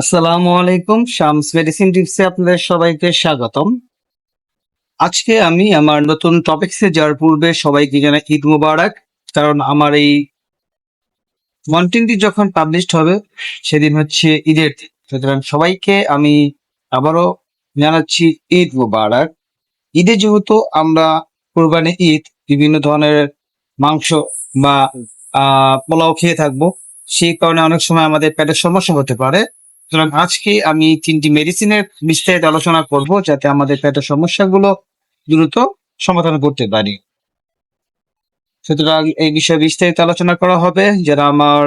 আসসালামু আলাইকুম, শামস মেডিসিন টিপসে আপনাদের সবাইকে স্বাগতম। আজকে আমি আমার নতুন টপিকসে যাওয়ার পূর্বে সবাইকে জানাই ঈদ মুবারক, কারণ আমার এই কন্টেন্টটি যখন পাবলিশড হবে, সেদিন হচ্ছে ঈদের সুতরাং সবাইকে আমি আবারও জানাচ্ছি ঈদ মুবারক। ঈদে যেহেতু আমরা কোরবানি ঈদ, বিভিন্ন ধরনের মাংস বা পোলাও খেয়ে থাকব, সেই কারণে অনেক সময় আমাদের পেটের সমস্যা হতে পারে। সুতরাং আজকে আমি তিনটি মেডিসিনের বিস্তারিত আলোচনা করব যাতে আমাদের পেটের সমস্যাগুলো দ্রুত সমাধান করতে পারি। সুতরাং এই বিষয়ে বিস্তারিত আলোচনা করা হবে। যারা আমার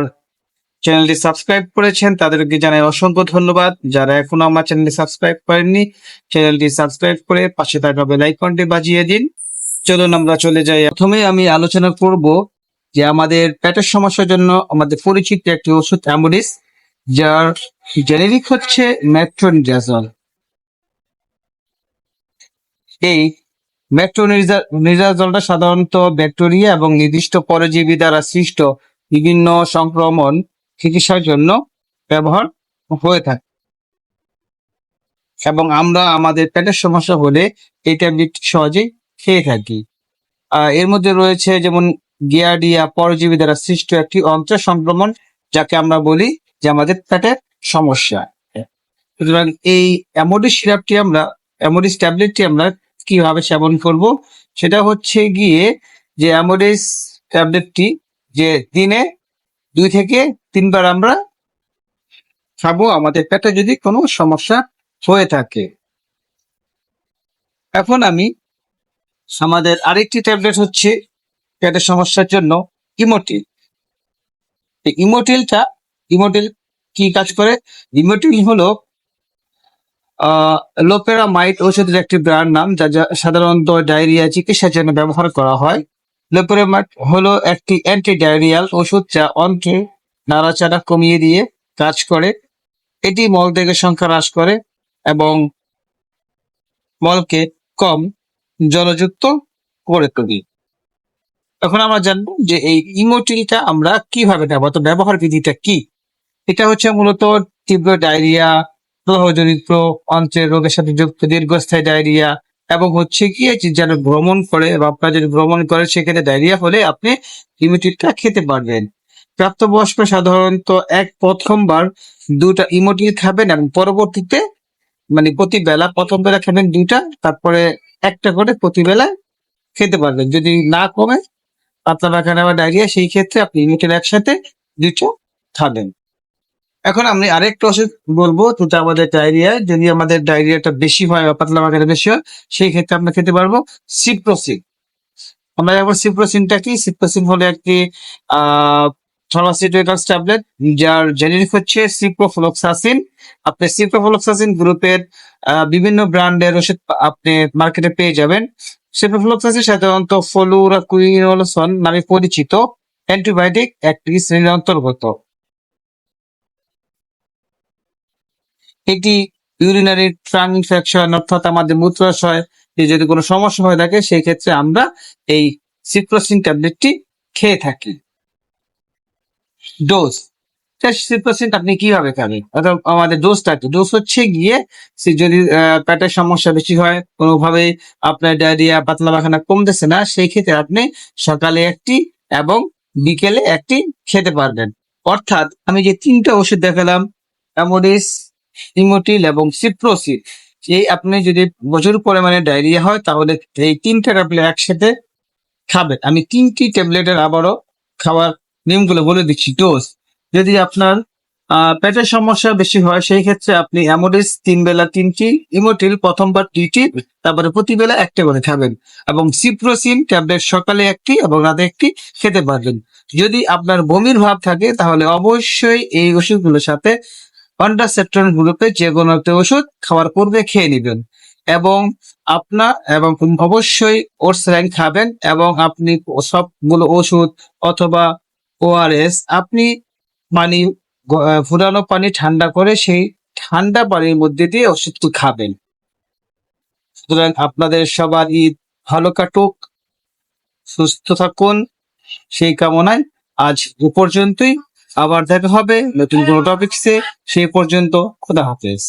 চ্যানেলটি সাবস্ক্রাইব করেছেন, তাদেরকে জানাই অসংখ্য ধন্যবাদ। যারা এখনও আমার চ্যানেলটি সাবস্ক্রাইব করেননি, চ্যানেলটি সাবস্ক্রাইব করে পাশে থাকা বেল আইকনটি বাজিয়ে দিন। চলুন আমরা চলে যাই। প্রথমে আমি আলোচনা করব যে আমাদের পেটের সমস্যার জন্য আমাদের পরিচিত একটি ওষুধ অ্যাম্বুলিস যার জেনেরিক হচ্ছে মেট্রোনিডাজল এই মেট্রোনিডাজলটা সাধারণত ব্যাকটেরিয়া এবং নির্দিষ্ট পরজীবী দ্বারা সৃষ্ট বিভিন্ন সংক্রমণ চিকিৎসার জন্য ব্যবহার হয়ে থাকে। এবং আমরা আমাদের পেটের সমস্যা হলে এই ট্যাবলেট সহজেই খেয়ে থাকি। এর মধ্যে রয়েছে যেমন গিয়াডিয়া পরজীবী দ্বারা সৃষ্ট একটি অন্ত্র সংক্রমণ, যাকে আমরা বলি যে আমাদের পেটের সমস্যা। সুতরাং এই অ্যামোডিস সিরাপটি আমরা অ্যামোডিস ট্যাবলেটটি আমরা কীভাবে সেবন করব, সেটা হচ্ছে গিয়ে যে অ্যামোডিস ট্যাবলেটটি যে দিনে দুই থেকে তিনবার আমরা খাব, আমাদের পেটে যদি কোনো সমস্যা হয়ে থাকে। এখন আমি আমাদের আরেকটি ট্যাবলেট হচ্ছে পেটের সমস্যার জন্য ইমোটিল। এই ইমোটিলটা ইমোটিল কি কাজ করে? ইমোটিল হলো লোপেরামাইট ওষুধের একটি ব্র্যান্ড নাম, যা সাধারণত ডায়রিয়া চিকিৎসার জন্য ব্যবহার করা হয়। লোপেরামাইট হলো একটি অ্যান্টি ডায়রিয়াল ওষুধ যা অন্ত্রে নাড়াচাড়া কমিয়ে দিয়ে কাজ করে। এটি মল মলত্যাগের সংখ্যা হ্রাস করে এবং মলকে কম জলযুক্ত করে তোলে। এখন আমরা জানব যে এই ইমোটিলটা আমরা কীভাবে নেব তো ব্যবহার বিধিটা কি? এটা হচ্ছে মূলত তীব্র ডায়রিয়া প্রবাহজনিত অন্ত্রের রোগের সাথে যুক্ত, দীর্ঘস্থায়ী ডায়রিয়া এবং হচ্ছে কি যে যারা ভ্রমণ করে বা আপনারা যদি ভ্রমণ করে সেক্ষেত্রে ডায়রিয়া হলে আপনি ইমোটিলটা খেতে পারবেন। প্রাপ্তবয়স্ক সাধারণত এক প্রথমবার দুটা ইমোটিল খাবেন এবং পরবর্তীতে মানে প্রতি বেলা প্রথম বেলা খাবেন দুইটা, তারপরে একটা করে প্রতি বেলা খেতে পারবেন। যদি না কমে পাতলা পায়খানা বা ডায়রিয়া, সেই ক্ষেত্রে আপনি ইমিটেল একসাথে দুটো খাবেন। এখন আমি আরেকটা ওষুধ বলব, যেটা আমাদের ডায়রিয়া যদি আমাদের ডায়রিয়াটা বেশি হয় বা পাতলা পায়খানা বেশি হয়, সেই ক্ষেত্রে আমরা খেতে পারব সিপ্রোসিন আমরা যেমন সিপ্রোসিনটা কি? সিপ্রোসিন হলো একটি আহ ফার্মাসিউটিক্যালস ট্যাবলেট যার জেনেরিক হচ্ছে সিপ্রোফ্লোক্সাসিন আপনি সিপ্রোফ্লোক্সাসিন গ্রুপের বিভিন্ন ব্র্যান্ডের ওষুধ আপনি মার্কেটে পেয়ে যাবেন। সিপ্রোফ্লোক্সাসিন সাধারণত ফলুরাকুইনোলসন নামে পরিচিত অ্যান্টিবায়োটিক একটি শ্রেণির অন্তর্গত। এটি ইউরিনারি ট্রাং ইনফেকশন অর্থাৎ আমাদের মূত্রাশয় যদি কোনো সমস্যা হয়ে থাকে, সেই ক্ষেত্রে আমরা এই সিপ্রোসিন ট্যাবলেটটি খেয়ে থাকি। ডোজ সিপ্রোসিন আপনি কীভাবে খাবেন? অর্থাৎ আমাদের ডোজটা কি? ডোজ হচ্ছে গিয়ে সে যদি পেটের সমস্যা বেশি হয় কোনোভাবে আপনার ডায়রিয়া পাতলা পায়খানা কমতেছে না, সেই ক্ষেত্রে আপনি সকালে একটি এবং বিকেলে একটি খেতে পারবেন। অর্থাৎ আমি যে তিনটা ওষুধ দেখালাম অ্যামোডিস ইমোটিল এবং সিপ্রোসিল এই আপনি যদি প্রচুর পরিমাণে ডায়রিয়া হয়, তাহলে এই তিনটা ট্যাবলেট একসাথে খাবেন। আমি তিনটি ট্যাবলেটের আবারও খাওয়ার নিয়মগুলো বলে দিচ্ছি। ডোজ, যদি আপনার পেটের সমস্যা বেশি হয়, সেই ক্ষেত্রে আপনি অ্যামোডিস তিন বেলা তিনটি ইমোটিল প্রথমবার দুইটি, তারপরে প্রতিবেলা একটা করে খাবেন। এবং সিপ্রোসিন ট্যাবলেট সকালে একটি এবং রাতে একটি খেতে পারবেন। যদি আপনার বমির ভাব থাকে, তাহলে অবশ্যই এই ওষুধগুলোর সাথে কন্ট্রাসেপ্টন গ্রুপে যে কোনো একটা ওষুধ খাওয়ার পূর্বে খেয়ে নেবেন। এবং আপনার এবং অবশ্যই ওটস র্যাঙ্ক খাবেন এবং আপনি সবগুলো ওষুধ অথবা ওআরএস আপনি পানি ফুটানো পানি ঠান্ডা করে সেই ঠান্ডা পানির মধ্যে দিয়ে ওষুধটি খাবেন। সুতরাং আপনাদের সবার ঈদ ভালো কাটুক, সুস্থ থাকুন, সেই কামনায় আজ এ পর্যন্তই। আবার দেখা হবে নতুন কোনো টপিক সেই পর্যন্ত খোদা হাফেজ।